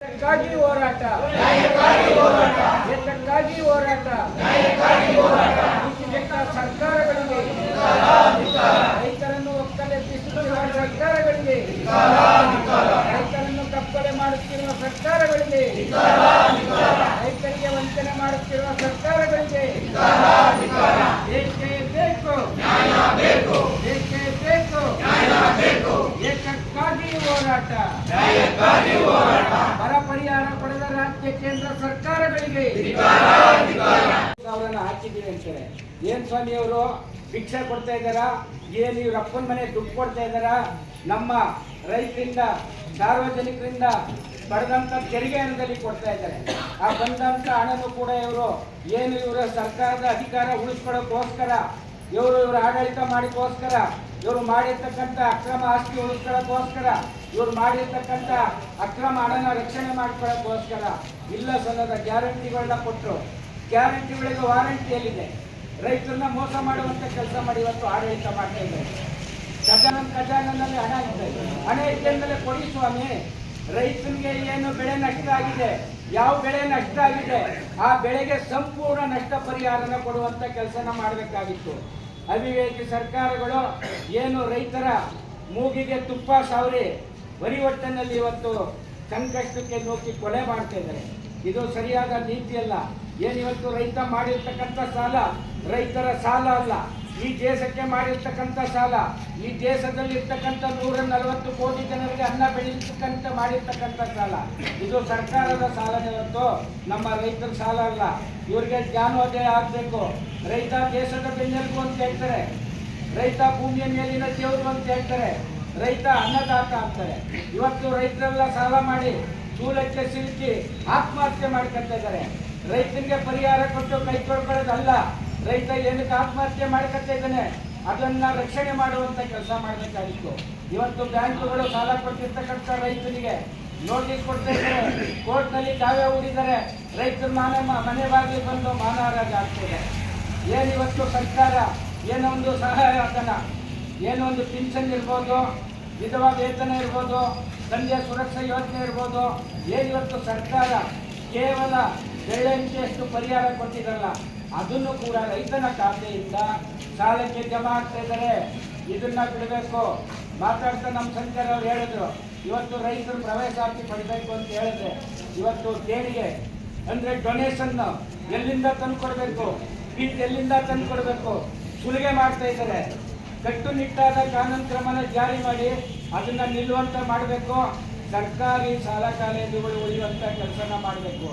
ನ್ಯಾಯಕ್ಕಾಗಿ ಹೋರಾಟ. ಏತಕ್ಕಾಗಿ ಹೋರಾಟ. ಸರ್ಕಾರಗಳಿಗೆ. ರೈತರನ್ನು ಒಕ್ಕಲೆಬ್ಬಿಸುತ್ತಿರುವ ಸರ್ಕಾರಗಳಿಗೆ. ರೈತರನ್ನು ಕಪ್ಪಲೆ ಮಾಡುತ್ತಿರುವ ಸರ್ಕಾರಗಳಿಗೆ. ರೈತರಿಗೆ ವಂಚನೆ ಮಾಡುತ್ತಿರುವ ಬರ ಪರಿಹಾರ ಪಡೆದ ರಾಜ್ಯ ಕೇಂದ್ರ ಸರ್ಕಾರಗಳಿಗೆ. ಅವರನ್ನ ಹಾಕಿದ್ದೀವಿ ಅಂತಾರೆ. ಏನ್ ಸ್ವಾಮಿ ಅವರು? ಭಿಕ್ಷೆ ಕೊಡ್ತಾ ಇದ್ದಾರಾ? ಏನ್ ಇವ್ರ ಅಪ್ಪನ ಮನೆ ದುಡ್ಡು ಕೊಡ್ತಾ ಇದ್ದಾರಾ? ನಮ್ಮ ರೈತರಿಂದ, ಸಾರ್ವಜನಿಕರಿಂದ ಪಡೆದಂತ ತೆರಿಗೆ ಹಣದಲ್ಲಿ ಕೊಡ್ತಾ ಇದ್ದಾರೆ. ಆ ಬಂದಂತ ಹಣನು ಕೂಡ ಇವರು ಏನು ಇವರ ಸರ್ಕಾರದ ಅಧಿಕಾರ ಉಳಿಸ್ಕೊಳ್ಳೋಕ್ಕೋಸ್ಕರ, ಇವರು ಇವರ ಆಡಳಿತ ಮಾಡಿಕೋಸ್ಕರ ಇವರು ಮಾಡಿರ್ತಕ್ಕಂಥ ಅಕ್ರಮ ಆಸ್ತಿ ಉಳಿಸ್ಕೊಳ್ಳೋಕ್ಕೋಸ್ಕರ ಇವರು ಮಾಡಿರ್ತಕ್ಕಂಥ ಅಕ್ರಮ ಹಣನ ರಕ್ಷಣೆ ಮಾಡ್ಕೊಳ್ಳೋಕ್ಕೋಸ್ಕರ ಇಲ್ಲ ಸಲ್ಲದ ಗ್ಯಾರಂಟಿಗಳನ್ನ ಕೊಟ್ಟರು ಗ್ಯಾರಂಟಿಗಳಿಗೆ ವಾರಂಟಿ ಎಲ್ಲಿದೆ? ರೈತರನ್ನ ಮೋಸ ಮಾಡುವಂಥ ಕೆಲಸ ಮಾಡಿ ಇವತ್ತು ಆಡಳಿತ ಮಾಡ್ತಾ ಇದ್ದಾರೆ. ಖಜಾನ ಖಜಾನಲ್ಲಿ ಹಣ ಇದೆ. ಹಣ ಇದ್ದಂದಲೇ ಕೊಡಿ ಸ್ವಾಮಿ. ರೈತನಿಗೆ ಏನು ಬೆಳೆ ನಷ್ಟ ಆಗಿದೆ? ಯಾವ ಬೆಳೆ ನಷ್ಟ ಆಗಿದೆ? ಆ ಬೆಳೆಗೆ ಸಂಪೂರ್ಣ ನಷ್ಟ ಪರಿಹಾರನ ಕೊಡುವಂಥ ಕೆಲಸನ ಮಾಡಬೇಕಾಗಿತ್ತು. ಅವಿವೇಕಿ ಸರ್ಕಾರಗಳು ಏನು ರೈತರ ಮೂಗಿಗೆ ತುಪ್ಪ ಸಾವರಿ ಬರಿ ಹೊಟ್ಟೆನಲ್ಲಿ ಇವತ್ತು ಸಂಕಷ್ಟಕ್ಕೆ ನೋಕಿ ಕೊಲೆ ಮಾಡ್ತಾ ಇದ್ದಾರೆ. ಇದು ಸರಿಯಾದ ನೀತಿಯಲ್ಲ. ಏನಿವತ್ತು ರೈತ ಮಾಡಿರ್ತಕ್ಕಂಥ ಸಾಲ? ರೈತರ ಸಾಲ ಅಲ್ಲ. ಈ ದೇಶಕ್ಕೆ ಮಾಡಿರ್ತಕ್ಕಂಥ ಸಾಲ. ಈ ದೇಶದಲ್ಲಿ ಇರ್ತಕ್ಕಂಥ ನೂರ ನಲವತ್ತು ಕೋಟಿ ಜನರಿಗೆ ಅನ್ನ ಬೆಳೀತಕ್ಕಂಥ ಮಾಡಿರ್ತಕ್ಕಂಥ ಸಾಲ. ಇದು ಸರ್ಕಾರದ ಸಾಲನೇ ಇವತ್ತು ನಮ್ಮ ರೈತರ ಸಾಲ ಅಲ್ಲ. ಇವರಿಗೆ ಜ್ಞಾನೋದಯ ಆಗಬೇಕು. ರೈತ ದೇಶದ ಬೆನ್ನೆಲುಬು ಅಂತ ಹೇಳ್ತಾರೆ. ರೈತ ಭೂಮಿಯ ಮೇಲಿನ ದೇವರು ಅಂತ ಹೇಳ್ತಾರೆ. ರೈತ ಅನ್ನದಾತ ಆಗ್ತಾರೆ. ಇವತ್ತು ರೈತರೆಲ್ಲ ಸಾಲ ಮಾಡಿ ಚೂಲಕ್ಕೆ ಸಿಲುಕಿ ಆತ್ಮಹತ್ಯೆ ಮಾಡ್ಕೊತಾ ಇದ್ದಾರೆ. ರೈತನಿಗೆ ಪರಿಹಾರ ಕೊಟ್ಟು ಕೈ ತೊಳ್ಕೊಳ್ಳೋದಲ್ಲ. ರೈತ ಏನಕ್ಕೆ ಆತ್ಮಹತ್ಯೆ ಮಾಡ್ಕೊತಾ ಇದ್ದಾನೆ? ಅದನ್ನ ರಕ್ಷಣೆ ಮಾಡುವಂತ ಕೆಲಸ ಮಾಡಬೇಕಾಗಿತ್ತು. ಇವತ್ತು ಬ್ಯಾಂಕುಗಳು ಸಾಲ ಕೊಟ್ಟಿರ್ತಕ್ಕಂಥ ರೈತನಿಗೆ ನೋಟಿಸ್ ಕೊಡ್ತಾ ಇದ್ದಾರೆ. ಕೋರ್ಟ್ನಲ್ಲಿ ದಾವೆ ಹೂಡಿದ್ದಾರೆ. ರೈತರ ಮನೆ ಮನೆ ಬಾಗಿಲು ಬಂದು ಮಾನಹಾರಾಜ ಆಗ್ತಿದೆ ಏನಿವತ್ತು ಸರ್ಕಾರ? ಏನೊಂದು ಸಹಾಯ ಅದನ್ನ ಏನೋ ಒಂದು ಪಿನ್ಷನ್ ಇರ್ಬೋದು ವಿಧವಾ ವೇತನ ಇರ್ಬೋದು ತಂದೆಯ ಸುರಕ್ಷಾ ಯೋಜನೆ ಇರ್ಬೋದು ಏನಿವತ್ತು ಸರ್ಕಾರ ಕೇವಲ ಬೆಳ್ಳಂಚಿಯಷ್ಟು ಪರಿಹಾರ ಕೊಟ್ಟಿರಲ್ಲ ಅದನ್ನು ಕೂಡ ರೈತನ ಖಾತೆಯಿಂದ ಸಾಲಕ್ಕೆ ಜಮಾ ಆಗ್ತಾ ಇದ್ದಾರೆ. ಇದನ್ನ ಬಿಡಬೇಕು. ಮಾತಾಡ್ತಾ ನಮ್ಮ ಸಂಚಾರ ಅವ್ರು ಹೇಳಿದ್ರು. ಇವತ್ತು ರೈತರು ಪ್ರವೇಶಾತಿ ಪಡಿಬೇಕು ಅಂತ ಹೇಳಿದ್ರೆ, ಇವತ್ತು ದೇಣಿಗೆ ಅಂದ್ರೆ ಡೊನೇಷನ್ ಎಲ್ಲಿಂದ ತಂದು ಕೊಡಬೇಕು ಫೀಸ್ ಎಲ್ಲಿಂದ ತಂದು ಕೊಡಬೇಕು ಸುಲಿಗೆ ಮಾಡ್ತಾ ಇದ್ದಾರೆ. ಕಟ್ಟುನಿಟ್ಟಾದ ಕಾನೂನು ಕ್ರಮನ ಜಾರಿ ಮಾಡಿ ಅದನ್ನ ನಿಲ್ಲುವಂತ ಮಾಡಬೇಕು. ಸರ್ಕಾರಿ ಶಾಲಾ ಕಾಲೇಜುಗಳು ಉಳಿಯುವಂತ ಕೆಲಸನ ಮಾಡಬೇಕು.